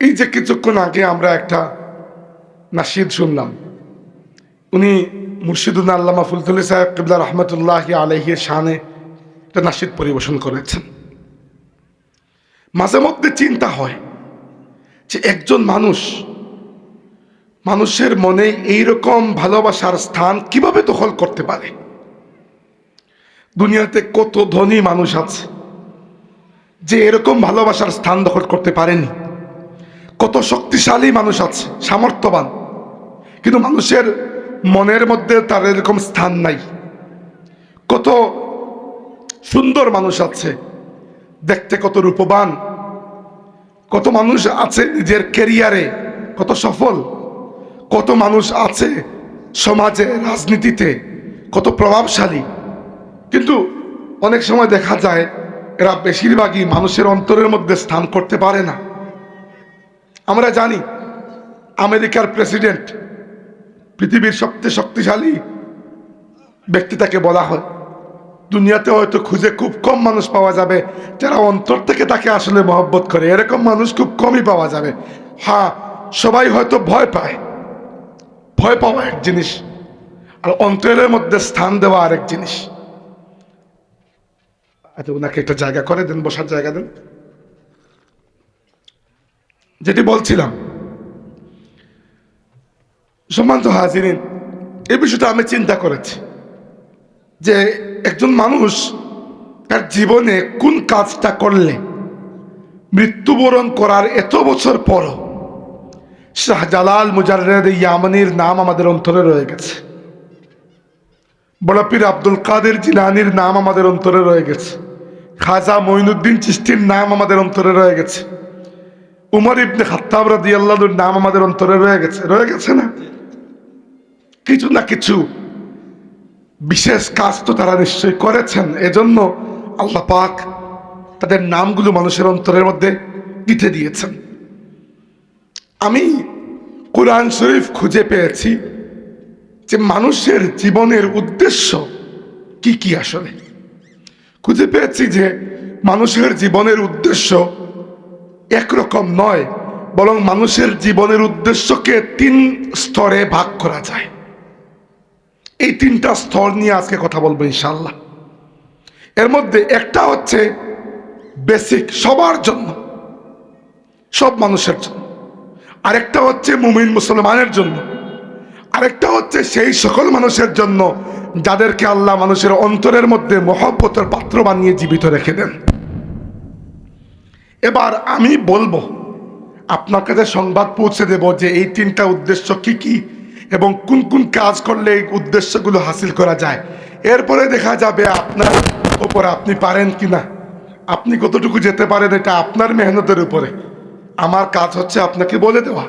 এই যে কিছুক্ষণ আগে আমরা একটা নাসিদ শুনলাম। উনি মুর্শিদুল আল্লামা ফুলতুলি সাহেব কিবলা রহমতুল্লাহ আলহির শানে একটা নাসিদ পরিবেশন করেছেন। মাঝে মধ্যে চিন্তা হয় যে একজন মানুষ, মানুষের মনে এইরকম ভালোবাসার স্থান কীভাবে দখল করতে পারে? দুনিয়াতে কত ধনী মানুষ আছে যে এরকম ভালোবাসার স্থান দখল করতে পারেনি? কত শক্তিশালী মানুষ আছে, সামর্থ্যবান। কিন্তু মানুষের মনের মধ্যে তার এরকম স্থান নাই। কত সুন্দর মানুষ আছে, দেখতে কত রূপবান। কত মানুষ আছে নিজের কেরিয়ারে কত সফল। কত মানুষ আছে সমাজে, রাজনীতিতে, কত প্রভাবশালী। কিন্তু অনেক সময় দেখা যায়, এরা বেশিরভাগই মানুষের অন্তরের মধ্যে স্থান করতে পারে না। আমরা জানি আমেরিকার প্রেসিডেন্ট পৃথিবীর সবচেয়ে শক্তিশালী ব্যক্তি তাকে বলা হয়। দুনিয়াতে হয়তো খুঁজে খুব কম মানুষ পাওয়া যাবে, যারা অন্তর থেকে তাকে আসলে মহব্বত করে। এরকম মানুষ খুব কমই পাওয়া যাবে। হ্যাঁ সবাই হয়তো ভয় পায়। ভয় পাওয়া এক জিনিস, আর অন্তরের মধ্যে স্থান দেওয়া আরেক জিনিস। আচ্ছা ওনাকে একটা জায়গা করে দেন, বসার জায়গা দেন। যেটি বলছিলাম। সম্মানিত হাজিরিন, এই বিষয়টা আমি চিন্তা করেছি যে একজন মানুষ তার জীবনে কোন কাজটা করলে মৃত্যুবরণ করার এত বছর পরও শাহজালাল মুজারের ইয়ামানির নাম আমাদের অন্তরে রয়ে গেছে। বড়পীর আব্দুল কাদের জিলানির নাম আমাদের অন্তরে রয়ে গেছে। খাজা মঈনুদ্দিন চিস্তির নাম আমাদের অন্তরে রয়ে গেছে। উমর ইবনে খাত্তাব রাদি আল্লাহর নাম আমাদের অন্তরে রয়ে গেছে। রয়ে গেছে না? কিছু না কিছু বিশেষ কাজ তো তারা নিশ্চয়ই করেছেন। এজন্য আল্লাহ পাক তাদের নামগুলো মানুষের অন্তরের মধ্যে গিথে দিয়েছেন। আমি কোরআন শরীফ খুঁজে পেয়েছি যে মানুষের জীবনের উদ্দেশ্য কি কি আসলে। খুঁজে পেয়েছি যে মানুষের জীবনের উদ্দেশ্য একরকম নয়, বরং মানুষের জীবনের উদ্দেশ্যকে তিন স্তরে ভাগ করা যায়। এই তিনটা স্তর নিয়ে আজকে কথা বলব ইনশাল্লাহ এর মধ্যে একটা হচ্ছে বেসিক, সবার জন্য, সব মানুষের জন্য। আরেকটা হচ্ছে মুমিন মুসলমানের জন্য। আরেকটা হচ্ছে সেই সকল মানুষের জন্য যাদেরকে আল্লাহ মানুষের অন্তরের মধ্যে মহব্বতের পাত্র বানিয়ে জীবিত রেখে দেন। এবার আমি বলব, আপনার কাছে সংবাদ পৌঁছে দেব যে এই তিনটা উদ্দেশ্য কি কি এবং কোন কোন কাজ করলে এই উদ্দেশ্যগুলো হাসিল করা যায়। এরপরে দেখা যাবে আপনার ওপর আপনি পারেন কি না আপনি কতটুকু যেতে পারেন এটা আপনার মেহনতের উপরে। আমার কাজ হচ্ছে আপনাকে বলে দেওয়া।